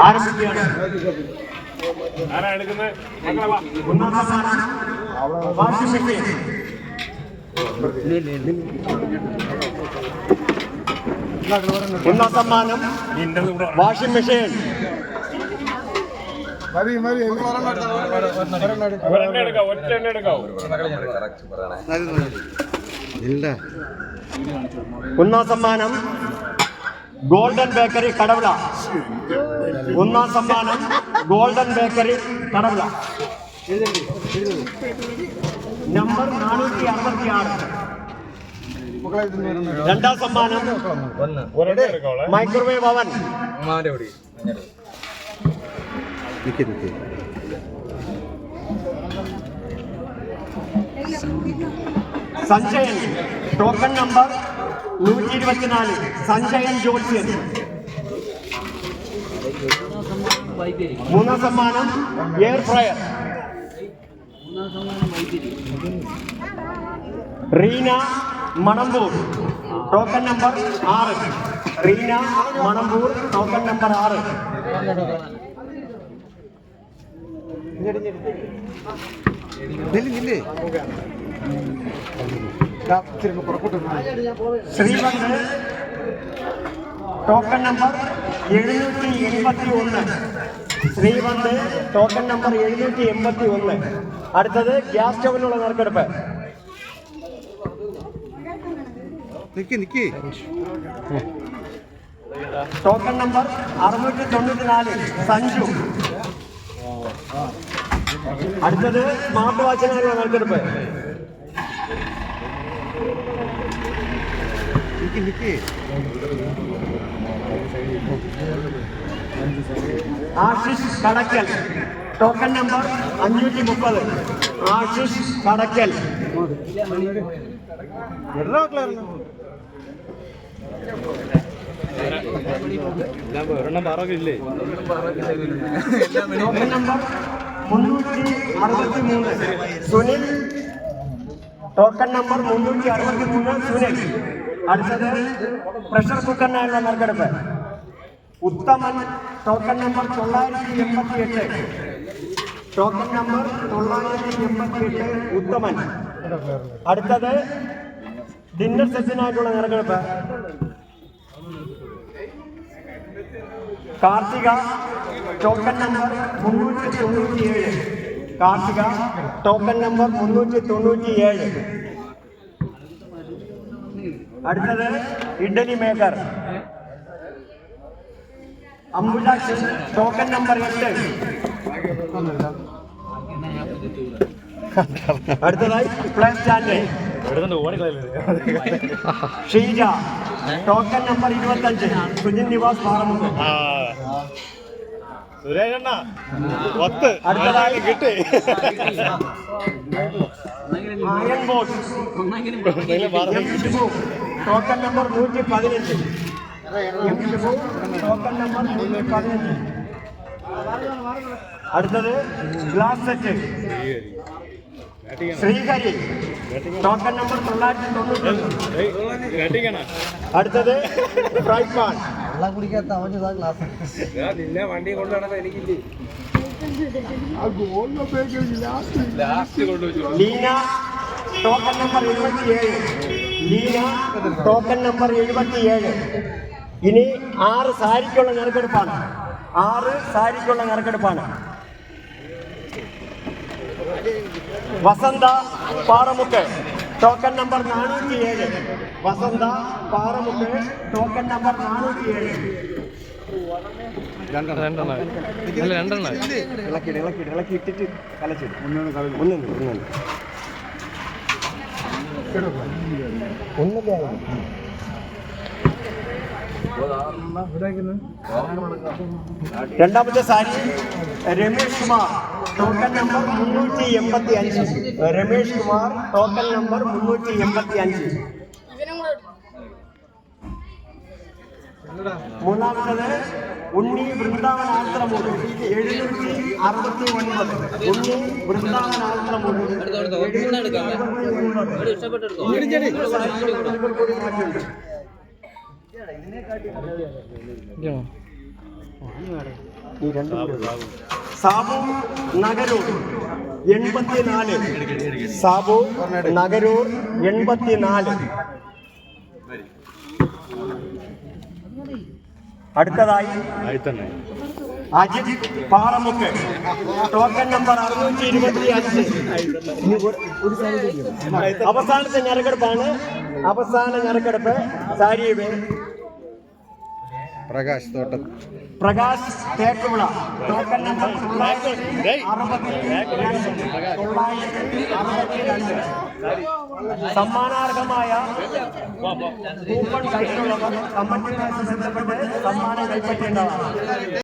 ആരംഭിക്കുകയാണ്. ഒന്നാം സമ്മാനം വാഷിംഗ് മെഷീൻ സമ്മാനം. വാഷിംഗ് ഒന്നാം സമ്മാനം ഗോൾഡൻ ബേക്കറി കടവിള ഒന്നാം സമ്മാനം ഗോൾഡൻ ബേക്കറി കടവിള നമ്പർ നാനൂറ്റി അറുപത്തി ആറ് രണ്ടാം സമ്മാനം മൈക്രോവേവ് അവൻ സഞ്ജയൻ ടോക്കൺ നമ്പർ നൂറ്റി ഇരുപത്തിനാല് സഞ്ജയൻ ജോത്സ്യൻ മൂന്നാം സമ്മാനം air fryer. Reena Manampoor token number ആറ്. റീന മണമ്പൂർ ടോക്കൺ നമ്പർ ആറ്. ശ്രീവന്ദ് ടോക്കൺ നമ്പർ എഴുന്നൂറ്റി എൺപത്തി ഒന്ന് ശ്രീമന്ത് ടോക്കൺ നമ്പർ എഴുന്നൂറ്റി എൺപത്തി ഒന്ന് അടുത്തത് ഗ്യാസ് സ്റ്റൗവിനുള്ള നറുക്കെടുപ്പ് നിക്ക് നിക്ക്. ടോക്കൺ നമ്പർ അറുന്നൂറ്റി തൊണ്ണൂറ്റി നാല് സഞ്ജു. അടുത്തത് സ്മാർട്ട് വാച്ചിനുള്ള നറുക്കെടുപ്പ് നിക്ക് നിക്ക് ആശിഷ് കടക്കൽ. ടോക്കൺ നമ്പർ അഞ്ഞൂറ്റി മുപ്പത് ആശിഷ് കടക്കൽ. ടോക്കൺ നമ്പർ മുന്നൂറ്റി അറുപത്തി മൂന്ന് സുനിൽ. ടോക്കൺ നമ്പർ മുന്നൂറ്റി അറുപത്തി മൂന്ന് സുനിൽ. അടുത്തത് പ്രഷർ കുക്കറിനായുള്ള നറുക്കെടുപ്പ്. ഉത്തമൻ ടോക്കൺ നമ്പർ തൊള്ളായിരത്തി എൺപത്തി എട്ട് ടോക്കൺ നമ്പർ തൊള്ളായിരത്തി എൺപത്തി എട്ട് ഉത്തമൻ. അടുത്തത് ഡിന്നർ സെറ്റിനായിട്ടുള്ള നറുക്കെടുപ്പ്. കാർത്തിക ടോക്കൺ നമ്പർ മുന്നൂറ്റി തൊണ്ണൂറ്റി ഏഴ് കാർത്തിക ടോക്കൺ നമ്പർ മുന്നൂറ്റി തൊണ്ണൂറ്റി ഏഴ് അടുത്തത് idli maker. Ambuja token number എട്ട്. അടുത്തതായി play stand. Sheeja token number ഇരുപത്തഞ്ച്. സുജിൻ നിവാസ് പാറമുക്ക് അടുത്തതായി കിട്ടി. അയൺ ബോട്ട് ടോക്കൺ നമ്പർ നൂറ്റി പതിനഞ്ച് ടോക്കൺ നമ്പർ നൂറ്റി പതിനഞ്ച് അടുത്തത് glass set Sreehari. Token number തൊള്ളായിരത്തി തൊണ്ണൂറ്റി അടുത്തത് ഫ്രൈ പാൻ നിന്നെ വണ്ടി കൊണ്ടു നടന്ന എനിക്കില്ലേ ലീന. ടോക്കൺ നമ്പർ എഴുപത്തിയേഴ് ലീന ടോക്കൺ നമ്പർ എഴുപത്തിയേഴ്. ഇനി ആറ് സാരിക്കുള്ള നറുക്കെടുപ്പാണ്. ആറ് സാരിക്കുള്ള നറുക്കെടുപ്പാണ്. വസന്ത പാറമുക്ക് ടോക്കൺ നമ്പർ നാനൂറ്റി ഏഴ് വസന്ത പാറമുക്ക് ടോക്കൺ നമ്പർ നാനൂറ്റി ഏഴ് ഇളക്കിയിട്ട് ഇളക്കിയിട്ട് ഇളക്കി ഇട്ടിട്ട് കലച്ചിട്ട് ഒന്നും ഒന്നും ഒന്നല്ലേ രണ്ടാമത്തെ സാരി രമേഷ് കുമാർ. ടോക്കൺ നമ്പർ മുന്നൂറ്റി എൺപത്തി അഞ്ച് രമേഷ് കുമാർ ടോക്കൺ നമ്പർ മുന്നൂറ്റി എൺപത്തി അഞ്ച് മൂന്നാമത്തത് ഉണ്ണി വൃന്ദാവൻ ആശ്രമൂട് എഴുന്നൂറ്റി അറുപത്തി ഒൻപത് ഉണ്ണി കൂടെ. സാബു നഗരൂർ എൺപത്തിനാല്. സാബു നഗരൂർ എൺപത്തിനാല്. അടുത്തതായി അജിത് പാറമുക്ക്. ടോക്കൺ നമ്പർ അറുന്നൂറ്റി ഇരുപത്തി അഞ്ച്. അവസാനത്തെ ഞെരക്കെടുപ്പാണ്. അവസാന ഞെരക്കെടുപ്പ് സാരിയുടെ പ്രകാശ് തോട്ടം. പ്രകാശ് തേക്കുവിള. ടോക്കൺ നമ്പർ തൊള്ളായിരത്തി അറുപത്തി തൊള്ളായിരത്തി അറുപത്തിരണ്ട് സമ്മാനാർഹമായ കൂപ്പൺ കയ്യിലുള്ളവർ കമ്മറ്റിയുമായി ബന്ധപ്പെട്ട് സമ്മാനം കൈപ്പറ്റേണ്ടതാണ്